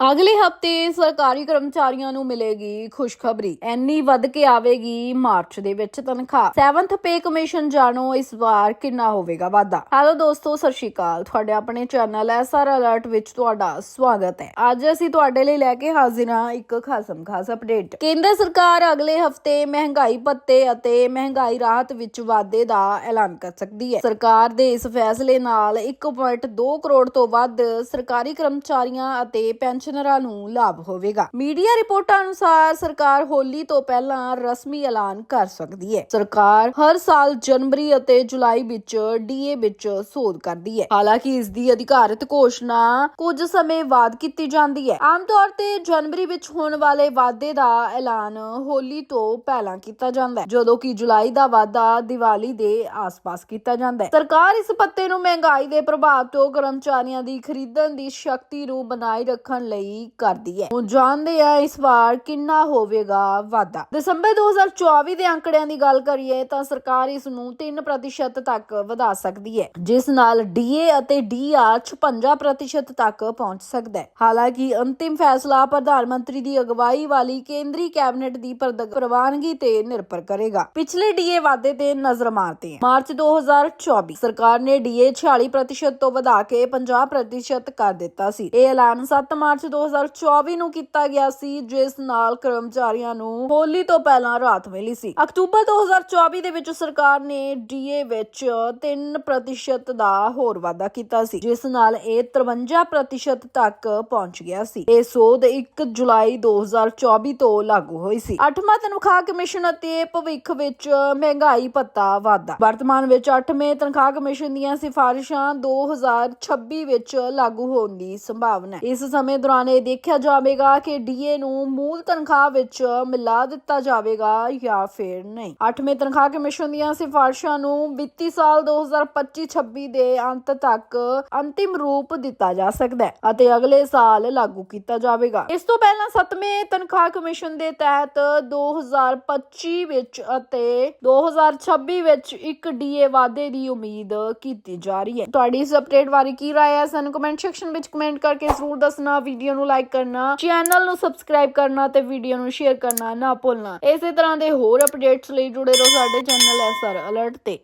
ਅਗਲੇ ਹਫ਼ਤੇ ਸਰਕਾਰੀ ਕਰਮਚਾਰੀਆਂ ਨੂੰ ਮਿਲੇਗੀ ਖੁਸ਼ਖਬਰੀ। ਐਨੀ ਵੱਧ ਕੇ ਆਵੇਗੀ ਮਾਰਚ ਦੇ ਵਿੱਚ ਤਨਖਾਹ। 7th ਪੇ ਕਮਿਸ਼ਨ ਜਾਣੋ, ਇਸ ਵਾਰ ਕਿੰਨਾ ਹੋਵੇਗਾ ਵਾਧਾ। ਹੈਲੋ ਦੋਸਤੋ, ਸਤਿ ਸ਼੍ਰੀ ਅਕਾਲ। ਤੁਹਾਡੇ ਆਪਣੇ ਚੈਨਲ ਐਸਆਰ ਅਲਰਟ ਵਿੱਚ ਤੁਹਾਡਾ ਸਵਾਗਤ ਹੈ। ਅੱਜ ਅਸੀਂ ਤੁਹਾਡੇ ਲਈ ਲੈ ਕੇ ਹਾਜ਼ਰ ਹਾਂ ਇੱਕ ਖਾਸਮ ਖਾਸ ਅਪਡੇਟ। ਕੇਂਦਰ ਸਰਕਾਰ ਅਗਲੇ ਹਫ਼ਤੇ ਮਹਿੰਗਾਈ ਭੱਤੇ ਅਤੇ ਮਹਿੰਗਾਈ ਰਾਹਤ ਵਿੱਚ ਵਾਧੇ ਦਾ ਐਲਾਨ ਕਰ ਸਕਦੀ ਹੈ। ਸਰਕਾਰ ਦੇ ਇਸ ਫੈਸਲੇ ਨਾਲ 1.2 ਕਰੋੜ ਤੋਂ ਵੱਧ ਸਰਕਾਰੀ ਕਰਮਚਾਰੀਆਂ ਅਤੇ ਪੈਨਸ਼ਨ ਪੈਨਸ਼ਨਰਾਂ ਨੂੰ ਲਾਭ ਹੋਵੇਗਾ। ਮੀਡੀਆ ਰਿਪੋਰਟਾਂ ਅਨੁਸਾਰ ਸਰਕਾਰ ਹੋਲੀ ਤੋਂ ਪਹਿਲਾਂ ਰਸਮੀ ਐਲਾਨ ਕਰ ਸਕਦੀ ਹੈ। ਸਰਕਾਰ ਹਰ ਸਾਲ ਜਨਵਰੀ ਅਤੇ ਜੁਲਾਈ ਵਿੱਚ ਡੀਏ ਵਿੱਚ ਸੋਧ ਕਰਦੀ ਹੈ। ਹਾਲਾਂਕਿ ਇਸ ਦੀ ਅਧਿਕਾਰਤ ਘੋਸ਼ਣਾ ਕੁਝ ਸਮੇਂ ਬਾਅਦ ਕੀਤੀ ਜਾਂਦੀ ਹੈ। ਆਮ ਤੌਰ ਤੇ ਜਨਵਰੀ ਵਿੱਚ ਹੋਣ ਵਾਲੇ ਵਾਅਦੇ ਦਾ ਐਲਾਨ ਹੋਲੀ ਤੋਂ ਪਹਿਲਾਂ ਕੀਤਾ ਜਾਂਦਾ ਹੈ, ਜਦੋਂ ਕਿ ਜੁਲਾਈ ਦਾ ਵਾਅਦਾ ਦੀਵਾਲੀ ਦੇ ਆਸ-ਪਾਸ ਕੀਤਾ ਜਾਂਦਾ ਹੈ। ਸਰਕਾਰ ਇਸ ਪੱਤੇ ਨੂੰ ਮਹਿੰਗਾਈ ਦੇ ਪ੍ਰਭਾਵ ਤੋਂ ਕਰਮਚਾਰੀਆਂ ਦੀ ਖਰੀਦਣ ਦੀ ਸ਼ਕਤੀ ਨੂੰ ਬਣਾਈ ਰੱਖਣ ਲਈ ਕਰਦੀ ਹੈ। ਹੁਣ ਜਾਣਦੇ ਆ ਇਸ ਵਾਰ ਕਿੰਨਾ ਹੋਵੇਗਾ ਵਾਧਾ। ਦਸੰਬਰ 2024 ਦੇ ਅੰਕੜਿਆਂ ਦੀ ਗੱਲ ਕਰੀਏ ਤਾਂ ਸਰਕਾਰ ਇਸ ਨੂੰ 3% ਤੱਕ ਵਧਾ ਸਕਦੀ ਹੈ, ਜਿਸ ਨਾਲ ਡੀਏ ਅਤੇ ਡੀਆਰ 56% ਤੱਕ ਪਹੁੰਚ ਸਕਦਾ ਹੈ। ਹਾਲਾਂਕਿ ਅੰਤਿਮ ਫੈਸਲਾ ਪ੍ਰਧਾਨ ਮੰਤਰੀ ਦੀ ਅਗਵਾਈ ਵਾਲੀ ਕੇਂਦਰੀ ਕੈਬਨਿਟ ਦੀ ਪ੍ਰਵਾਨਗੀ ਤੇ ਨਿਰਭਰ ਕਰੇਗਾ। ਪਿਛਲੇ ਡੀਏ ਵਾਅਦੇ ਤੇ ਨਜ਼ਰ ਮਾਰਦੇ ਹਾਂ। ਮਾਰਚ 2024 ਸਰਕਾਰ ਨੇ ਡੀਏ 46% ਤੋਂ ਵਧਾ ਕੇ 50% ਕਰ ਦਿੱਤਾ ਸੀ। ਇਹ ਐਲਾਨ 7 ਮਾਰਚ 2024 ਨੂੰ ਕੀਤਾ ਗਿਆ ਸੀ, ਜਿਸ ਨਾਲ ਕਰਮਚਾਰੀਆਂ ਨੂੰ ਹੋਲੀ ਤੋਂ ਪਹਿਲਾਂ ਰਾਹਤ ਮਿਲੀ ਸੀ। ਅਕਤੂਬਰ 2024 ਦੇ ਵਿੱਚ ਸਰਕਾਰ ਨੇ ਡੀਏ ਵਿੱਚ 3% ਦਾ ਹੋਰ ਵਾਧਾ ਕੀਤਾ ਸੀ, ਜਿਸ ਨਾਲ ਇਹ 53% ਤੱਕ ਪਹੁੰਚ ਗਿਆ ਸੀ। ਇਹ ਸੋਧ 1 ਜੁਲਾਈ 2024 ਤੋਂ ਲਾਗੂ ਹੋਈ ਸੀ। 8ਵਾਂ ਤਨਖਾਹ ਕਮਿਸ਼ਨ ਅਤੇ ਭਵਿੱਖ ਵਿੱਚ ਮਹਿੰਗਾਈ ਭੱਤਾ ਵਾਧਾ। ਵਰਤਮਾਨ ਵਿੱਚ 8ਵੇਂ ਤਨਖਾਹ ਕਮਿਸ਼ਨ ਦੀਆਂ ਸਿਫਾਰਿਸ਼ਾਂ 2026 ਵਿੱਚ ਲਾਗੂ ਹੋਣ ਦੀ ਸੰਭਾਵਨਾ ਹੈ। ਇਸ ਸਮੇਂ ਦੌਰਾਨ ਇਹ ਦੇਖਿਆ ਜਾਵੇਗਾ ਕਿ ਡੀਏ ਨੂੰ ਮੂਲ ਤਨਖਾਹ ਵਿੱਚ ਮਿਲਾ ਦਿੱਤਾ ਜਾਵੇਗਾ ਜਾਂ ਫਿਰ ਨਹੀਂ। 8ਵੇਂ ਤਨਖਾਹ ਕਮਿਸ਼ਨ ਦੀਆਂ ਸਿਫਾਰਿਸ਼ਾਂ ਨੂੰ ਵਿੱਤੀ ਸਾਲ 2025-26 ਦੇ ਅੰਤ ਤੱਕ ਅੰਤਿਮ ਰੂਪ ਦਿੱਤਾ ਜਾ ਸਕਦਾ ਹੈ ਅਤੇ ਅਗਲੇ ਸਾਲ ਲਾਗੂ ਕੀਤਾ ਜਾਵੇਗਾ। ਇਸ ਤੋਂ ਪਹਿਲਾਂ 7ਵੇਂ ਤਨਖਾਹ ਕਮਿਸ਼ਨ ਦੇ ਤਹਿਤ 2025 ਵਿੱਚ ਅਤੇ 2026 ਵਿੱਚ ਇੱਕ ਡੀਏ ਵਾਧੇ ਦੀ ਉਮੀਦ ਕੀਤੀ ਜਾ ਰਹੀ ਹੈ। ਤੁਹਾਡੀ ਇਸ ਅਪਡੇਟ ਬਾਰੇ ਕੀ ਰਾਏ ਹੈ ਸਾਨੂੰ ਕਮੈਂਟ ਸੈਕਸ਼ਨ ਵਿੱਚ ਕਮੈਂਟ ਕਰਕੇ ਜ਼ਰੂਰ ਦੱਸਣਾ ਵੀਡੀਓ ਨੂੰ ਲਾਈਕ ਕਰਨਾ ਚੈਨਲ ਨੂੰ ਸਬਸਕ੍ਰਾਈਬ ਕਰਨਾ ਤੇ ਵੀਡੀਓ ਨੂੰ ਸ਼ੇਅਰ ਕਰਨਾ, ਨਾ ਭੁੱਲਣਾ। ਇਸੇ ਤਰ੍ਹਾਂ ਦੇ ਹੋਰ ਅਪਡੇਟਸ ਲਈ ਜੁੜੇ ਰਹੋ ਸਾਡੇ ਚੈਨਲ ਐਸਆਰ ਅਲਰਟ ਤੇ।